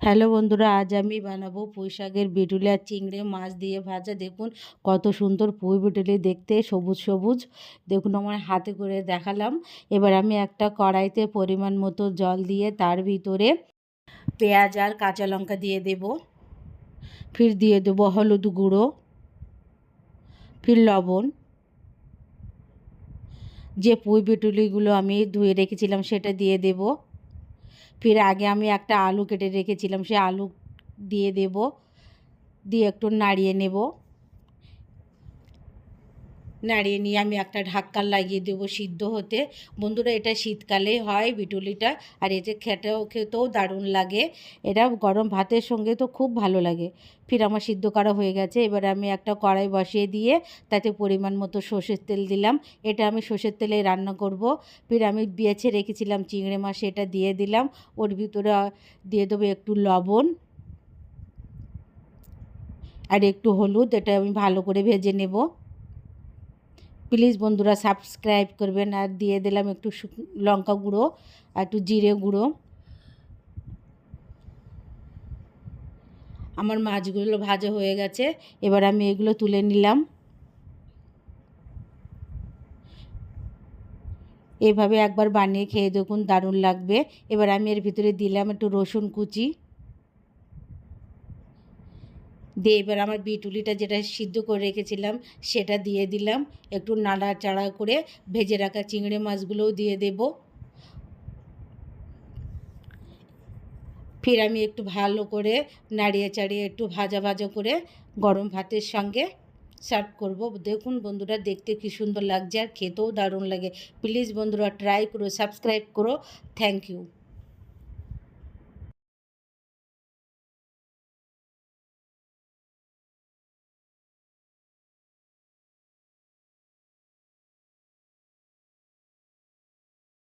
Hello বন্ধুরা, আজ আমি বানাবো পুঁই শাকের বিটুলি আর চিংড়ি মাছ দিয়ে ভাজা। দেখুন কত সুন্দর পুঁই বিটুলি দেখতে, সবুজ সবুজ। দেখুন আমার হাতে করে দেখালাম। এবার আমি একটা কড়াইতে পরিমাণ মতো জল দিয়ে তার ভিতরে পেঁয়াজ আর কাঁচা লঙ্কা দিয়ে দেব। ফির দিয়ে দেবো হলুদ গুঁড়ো। ফির লবণ। যে পুঁই বিটুলিগুলো আমি ধুয়ে রেখেছিলাম সেটা দিয়ে দেবো। ফির আগে আমি একটা আলু কেটে রেখেছিলাম, সে আলু দিয়ে দেব, দিয়ে একটু নাড়িয়ে নেব। নাড়িয়ে নিয়ে আমি একটা ঢাক্কান লাগিয়ে দেবো সিদ্ধ হতে। বন্ধুরা, এটা শীতকালেই হয় বিটুলিটা। আর এটা খেতেও খেতেও দারুণ লাগে। এটা গরম ভাতের সঙ্গে তো খুব ভালো লাগে। ফির আমার সিদ্ধ করা হয়ে গেছে। এবার আমি একটা কড়াই বসিয়ে দিয়ে তাতে পরিমাণ মতো সর্ষের তেল দিলাম। এটা আমি সর্ষের তেলে রান্না করব। ফির আমি বেছে রেখেছিলাম চিংড়ি মাছ এটা দিয়ে দিলাম। ওর ভিতরে দিয়ে দেবো একটু লবণ আর একটু হলুদ। এটা আমি ভালো করে ভেজে নেব। প্লিজ বন্ধুরা সাবস্ক্রাইব করবেন আর দিয়ে দিলাম একটু লঙ্কা গুঁড়ো আর একটু জিরে গুঁড়ো। আমার মাছগুলো ভাজা হয়ে গেছে, এবার আমি এগুলো তুলে নিলাম। এভাবে একবার বানিয়ে খেয়ে দেখুন দারুণ লাগবে। এবার আমি এর ভিতরে দিলাম একটু রসুন কুচি। দিয়ে এবার আমার বিটুলিটা যেটা সিদ্ধ করে রেখেছিলাম, সেটা দিয়ে দিলাম। একটু নাড়াচাড়া করে ভেজে রাখা চিংড়ি মাছগুলোও দিয়ে দেব। ফির আমি একটু ভালো করে নাড়িয়ে চাড়িয়ে একটু ভাজা ভাজা করে গরম ভাতের সঙ্গে সার্ভ করব। দেখুন বন্ধুরা, দেখতে কি সুন্দর লাগছে আর খেতেও দারুণ লাগে। প্লিজ বন্ধুরা, ট্রাই করো, সাবস্ক্রাইব করো। Thank you.